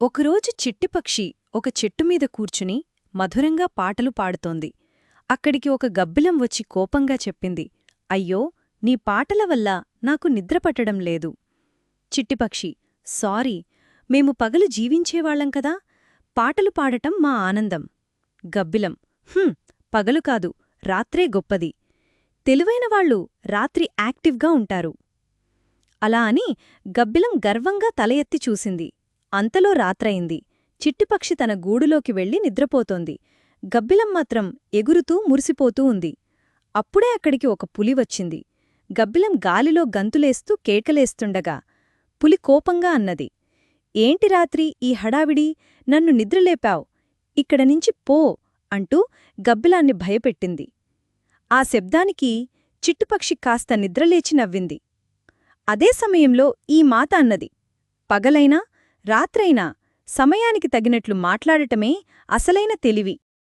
ఒకరోజు చిట్టిపక్షి ఒక చెట్టుమీద కూర్చుని మధురంగా పాటలు పాడుతోంది. అక్కడికి ఒక గబ్బిలం వచ్చి కోపంగా చెప్పింది అయ్యో నీ పాటల వల్ల నాకు నిద్రపట్టడం లేదు. చిట్టిపక్షి సారీ మేము పగలు జీవించేవాళ్ళం కదా పాటలు పాడటం మా ఆనందం. గబ్బిలం హుం పగలు కాదు రాత్రే గొప్పది. తెలివైనవాళ్ళు రాత్రి యాక్టివ్గా ఉంటారు. అలా అని గబ్బిలం గర్వంగా తల ఎత్తి చూసింది. అంతలో రాత్రయింది. చిట్టిపక్షి తన గూడులోకి వెళ్ళి నిద్రపోతోంది. గబ్బిలం మాత్రం ఎగురుతూ మురిసిపోతూ ఉంది. అప్పుడే అక్కడికి ఒక పులి వచ్చింది. గబ్బిలం గాలిలో గంతులేస్తూ కేకలేస్తుండగా పులి కోపంగా అన్నది. ఏంటి రాత్రి? ఈ హడావిడి? నన్ను నిద్రలేపావ్. ఇక్కడ నుంచి పో అంటూ గబ్బిలాన్ని భయపెట్టింది. ఆ శబ్దానికి చిట్టుపక్షి కాస్త నిద్రలేచి నవ్వింది. అదే సమయంలో ఈ మాత అన్నది. పగలైనా రాత్రైనా సమయానికి తగినట్లు మాట్లాడటమే అసలైన తెలివి.